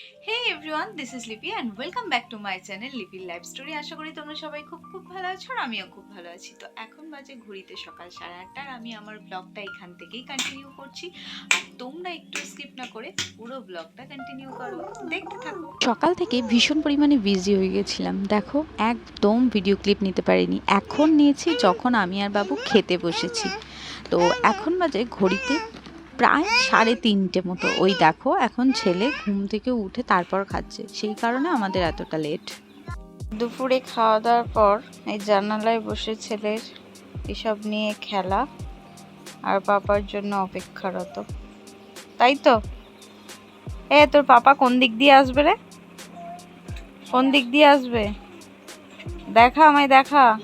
Hey everyone, this is Lipi and welcome back to my channel Lipi Life Story. আশা করি তোমরা সবাই খুব খুব ভালো আছো আর আমিও খুব ভালো আছি। তো এখন বাজে ঘড়িতে সকাল সাড়ে আটটা আমি আমার ব্লগটা এখান থেকেই কন্টিনিউ করছি। আর তোমরা একটু স্কিপ না করে পুরো ব্লগটা কন্টিনিউ করো। দেখতে থাকো। সকাল থেকে ভীষণ পরিমাণে বিজি হয়ে গেছিলাম। দেখো একদম ভিডিও ক্লিপ নিতে পারিনি। এখন নিয়েছি যখন আমি আর বাবু খেতে বসেছি। তো এখন বাজে ঘড়িতে প্রায় সাড়ে তিনটে মতো। ওই দেখো, এখন ছেলে ঘুম থেকে উঠে তারপর খাচ্ছে। সেই কারণে আমাদের এতটা লেট দুপুরে খাওয়া দাওয়ার পর এই জানালায় বসে ছেলের এসব নিয়ে খেলা আর পাপার জন্য অপেক্ষারত। তাই তো? এ, তোর পাপা কোন দিক দিয়ে আসবে রে? কোন দিক দিয়ে আসবে? দেখা, আমায় দেখা।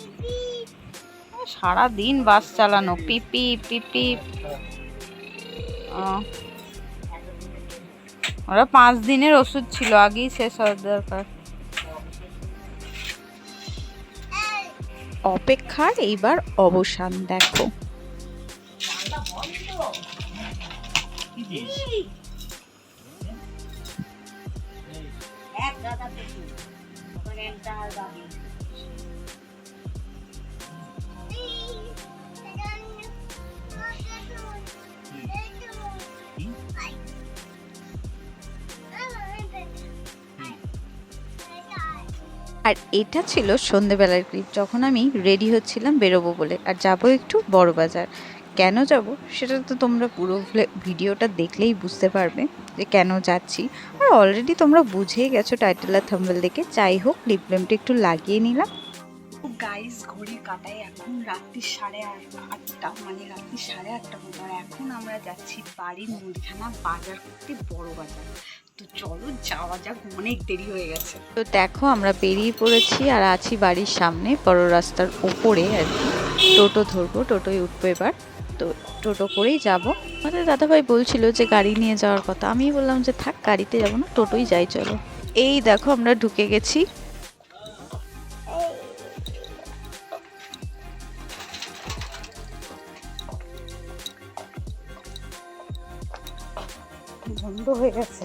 সারা দিন বাস চালানো। পিপি পিপি। ওরা পাঁচ দিনের ওষুধ ছিল আগেই শেষ হওয়ার দরকার। অপেক্ষার এইবার অবসান দেখো। আর এটা ছিল সন্ধেবেলার ক্লিপ, যখন আমি রেডি হচ্ছিলাম বেরোবো বলে। আর যাব একটু বড় বাজার। কেন যাব? সেটা তো তোমরা পুরো ভিডিওটা দেখলেই বুঝতে পারবে যে কেন যাচ্ছি। আর অলরেডি তোমরা বুঝেই গেছো টাইটেল আর থাম্বেল দেখে। যাই হোক লিপ বামটা একটু লাগিয়ে নিলাম। গাইস ঘড়ির কাটায় এখন রাত্রি সাড়ে আট- আটটা মানে রাত্রি সাড়ে আটটা মতো। আর এখন আমরা যাচ্ছি বাড়ির মুদিখানা বাজার করতে বড় বাজার। তো চলো যাওয়া যাক অনেক দেরি হয়ে গেছে। তো দেখো আমরা বেরিয়ে পড়েছি আর আছি বাড়ির সামনে বড় রাস্তার ওপরে আর কি। টোটো ধরবো টোটোয় উঠবো এবার। তো টোটো করেই যাব। আমাদের দাদাভাই বলছিল যে গাড়ি নিয়ে যাওয়ার কথা। আমি বললাম যে থাক গাড়িতে যাব না টোটোই যাই চলো। এই দেখো আমরা ঢুকে গেছি। বন্ধ হয়ে গেছে।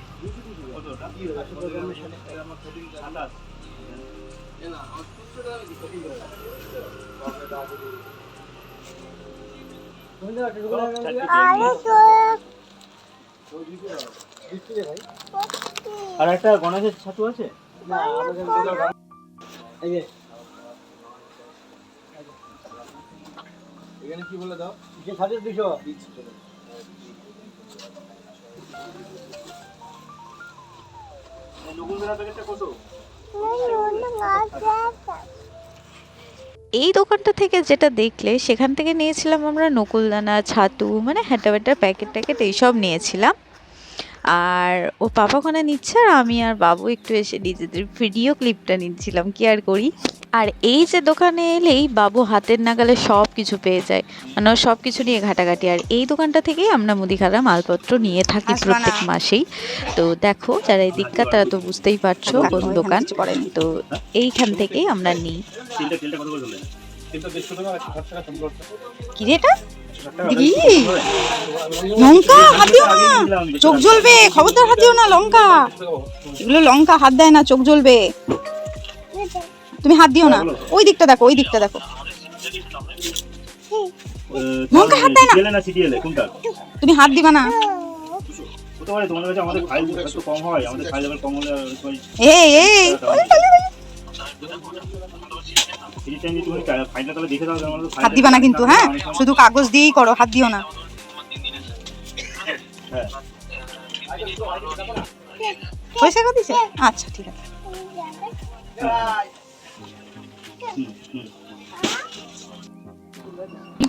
আর একটা গণেশের ছাতু আছে? এখানে কি বলে দাও? নকুলবেলা প্যাকেটটা কত এই দোকানটা থেকে যেটা দেখলে, সেখান থেকে নিয়েছিলাম আমরা নকুলদানা, ছাতু মানে হ্যাটা ব্যাটার প্যাকেট ট্যাকেট এইসব নিয়েছিলাম। আর ও পাপা ওখানে নিচ্ছে আর আমি আর বাবু একটু এসে নিজেদের ভিডিও ক্লিপটা নিচ্ছিলাম। কি আর করি? আর এই যে দোকানে এলেই বাবু হাতের নাগালে সব কিছু পেয়ে যায়। মানে সব কিছু নিয়ে ঘাটাঘাটি। আর এই দোকানটা থেকেই আমরা মুদিখানা মালপত্র নিয়ে থাকি প্রত্যেক মাসেই। তো দেখো যারা এই দিককার তারা তো বুঝতেই পারছ কোন দোকান। তো এইখান থেকেই আমরা নিই। লঙ্কা? হাত দিও না। চোখ জ্বলবে। খবরদার হাত দিও না লঙ্কা। এগুলো লঙ্কা হাত দেয় না চোখ জ্বলবে। তুমি হাত দিও না। ওই দিকটা দেখো ওই দিকটা দেখো। লঙ্কা হাত দেয় না। না সিটিএলে কোনটা? তুমি হাত দিবা না। হতে পারে তোমাদের কাছে আমাদের ফাইল একটু কম হয় আমাদের ফাইল লেভেল কম হলে সবাই এই এই ফ্রি টাইম যদি তুমি ফাইলটা তাহলে দেখে দাও আমাদের হাত দিবা না কিন্তু হ্যাঁ? শুধু কাগজ দিয়েই করো হাত দিও না। হ্যাঁ। পয়সা কত দিছে? আচ্ছা ঠিক আছে। হুম।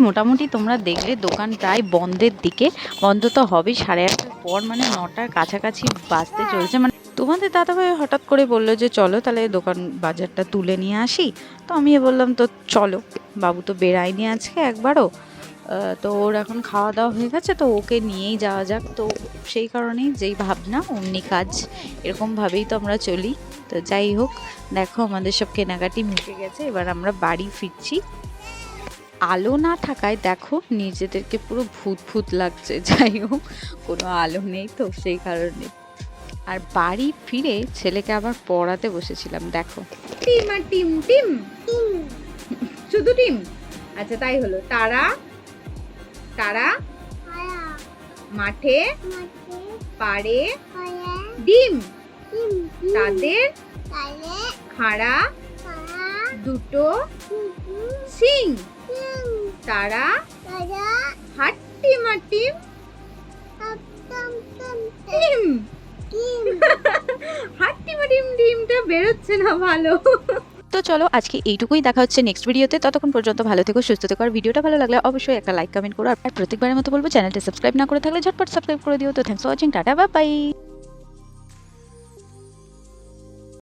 মোটামুটি তোমরা দেখলে দোকান প্রায় বন্ধের দিকে। বন্ধ তো হবে সাড়ে আটটার পর মানে নটার কাছাকাছি বাজতে চলছে। মানে তোমাদের দাদাভাই হঠাৎ করে বলল যে, চলো তাহলে দোকান বাজারটা তুলে নিয়ে আসি। তো আমি বললাম, তো চলো। বাবু তো বেড়ায়নি আজকে একবারও। তো ওর এখন খাওয়া দাওয়া হয়ে গেছে তো ওকে নিয়েই যাওয়া যাক। তো সেই কারণেই যেই ভাবনা অমনি কাজ এরকমভাবেই তো আমরা চলি। তো যাই হোক দেখো আমাদের সব কেনাকাটি মিটে গেছে এবার আমরা বাড়ি ফিরছি। আলো না থাকায় দেখো নিজেদেরকে পুরো ভূত ভূত লাগছে যাই হোক কোনো আলো নেই তো সেই কারণে। আর বাড়ি ফিরে ছেলেকে আবার পড়াতে বসেছিলাম দেখো। টিম আর টিম টিম। শুধু টিম? আচ্ছা তাই হলো। তারা তারা মাঠে পারে ডিম। তাদের খাড়া দুটো সিং তারা হাট্টি টিম হাট্টি মাটিম ডিমটা বেরোচ্ছে না ভালো। চলো, আজকে এইটুকুই। দেখা হচ্ছে নেক্সট ভিডিওতে ততক্ষণ পর্যন্ত ভালো থেকো, সুস্থ থেকো। আর ভিডিওটা ভালো লাগলে অবশ্যই একটা লাইক কমেন্ট করো। আর প্রত্যেকবারের মতো বলব চ্যানেলটা সাবস্ক্রাইব না করে থাকলে ঝটপট সাবস্ক্রাইব করে দিও। তো thanks for watching tata bye